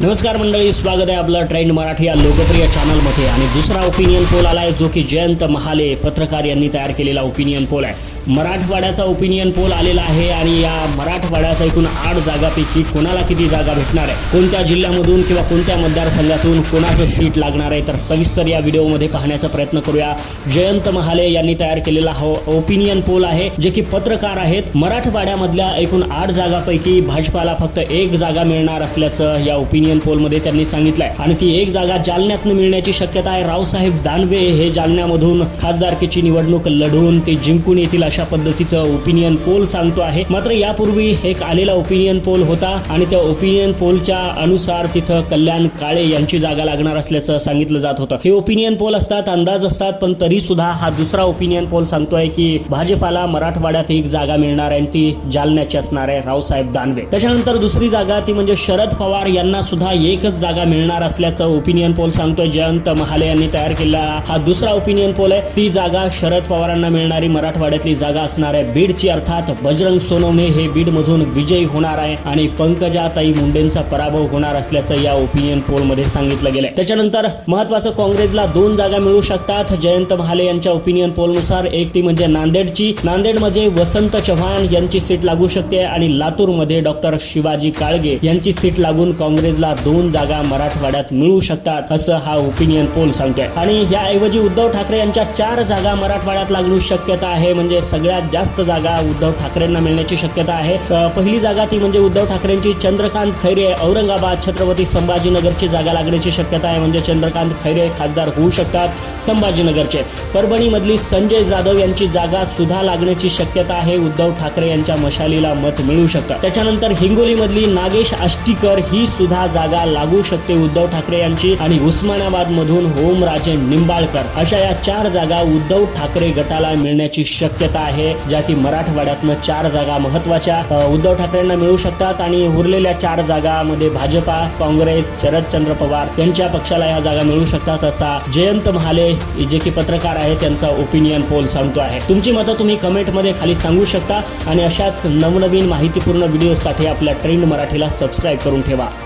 नमस्कार मंडळी स्वागत आहे आपलं ट्रेंड मराठी या लोकप्रिय चॅनलमध्ये आणि दुसरा ओपिनियन पोल आला आहे जो की जयंत महाले पत्रकार यांनी तयार केलेला ओपिनियन पोल आहे. मराठवाड्याचा ओपिनियन पोल आलेला आहे आणि या मराठवाड्याचा एकूण आठ जागापैकी कोणाला किती जागा भेटणार आहे? कोणत्या जिल्ह्यामधून किंवा कोणत्या मतदारसंघातून कोणाचं सीट लागणार आहे? तर सविस्तर या व्हिडिओमध्ये पाहण्याचा प्रयत्न करूया. जयंत महाले यांनी तयार केलेला हा ओपिनियन पोल आहे जे की पत्रकार आहेत. मराठवाड्यामधल्या एकूण आठ जागापैकी भाजपाला फक्त एक जागा मिळणार असल्याचं या ओपिनियन पोलमध्ये त्यांनी सांगितलंय. आणि ती एक जागा जालन्यातनं मिळण्याची शक्यता आहे. रावसाहेब दानवे हे जालन्यामधून खासदारकीची निवडणूक लढवून ते जिंकून येतील अशा पद्धतीचं ओपिनियन पोल सांगतो आहे. मात्र यापूर्वी एक आलेला ओपिनियन पोल होता आणि त्या ओपिनियन पोलच्या अनुसार तिथं कल्याण काळे यांची जागा लागणार असल्याचं सांगितलं जात होतं. हे ओपिनियन पोल असतात अंदाज असतात पण तरी सुद्धा हा दुसरा ओपिनियन पोल सांगतोय की भाजपाला मराठवाड्यात एक जागा मिळणार आहे आणि ती जालन्याची असणार आहे रावसाहेब दानवे. त्याच्यानंतर दुसरी जागा ती म्हणजे शरद पवार यांना सुद्धा एकच जागा मिळणार असल्याचं ओपिनियन पोल सांगतोय. जयंत महाले यांनी तयार केलेला हा दुसरा ओपिनियन पोल आहे. ती जागा शरद पवारांना मिळणारी मराठवाड्यातली जागा असणार आहे बीडची अर्थात बजरंग सोनवणे हे बीडमधून विजयी होणार आहे आणि पंकजाताई मुंडेंचा पराभव होणार असल्याचं या ओपिनियन पोलमध्ये सांगितलं गेलंय. त्याच्यानंतर महत्वाचं काँग्रेसला दोन जागा मिळू शकतात. जयंत महाले यांच्या ओपिनियन पोलनुसार एक ती म्हणजे नांदेडची. नांदेडमध्ये वसंत चव्हाण यांची सीट लागू शकते आणि लातूरमध्ये डॉक्टर शिवाजी काळगे यांची सीट लागून काँग्रेसला दोन जागा मराठवाड्यात मिळू शकतात असं हा ओपिनियन पोल सांगतोय. आणि याऐवजी उद्धव ठाकरे यांच्या चार जागा मराठवाड्यात लागणू शक्यता आहे म्हणजे सगळ्यात जास्त जागा उद्धव ठाकरेंना मिळण्याची शक्यता आहे. पहिली जागा ती म्हणजे उद्धव ठाकरेंची चंद्रकांत खैरे औरंगाबाद छत्रपती संभाजीनगरची जागा लागण्याची शक्यता आहे. म्हणजे चंद्रकांत खैरे खासदार होऊ शकतात संभाजीनगरचे. परभणीमधली संजय जाधव यांची जागा सुद्धा लागण्याची शक्यता आहे. उद्धव ठाकरे यांच्या मशालीला मत मिळू शकतात त्याच्यानंतर हिंगोलीमधली नागेश आष्टीकर ही सुद्धा जागा लागू शकते उद्धव ठाकरे यांची. आणि उस्मानाबाद मधून ओमराजे निंबाळकर. अशा या चार जागा उद्धव ठाकरे गटाला मिळण्याची शक्यता आहे ज्या की मराठवाड्यातनं चार जागा महत्त्वाच्या उद्धव ठाकरेंना मिळू शकतात आणि उरलेल्या चार जागामध्ये भाजपा काँग्रेस शरदचंद्र पवार यांच्या पक्षाला या जागा मिळू शकतात असा जयंत महाले जे की पत्रकार आहेत त्यांचा ओपिनियन पोल सांगतो आहे. तुमची मतं तुम्ही कमेंटमध्ये खाली सांगू शकता आणि अशाच नवनवीन माहितीपूर्ण व्हिडिओसाठी आपल्या ट्रेंड मराठीला सबस्क्राईब करून ठेवा.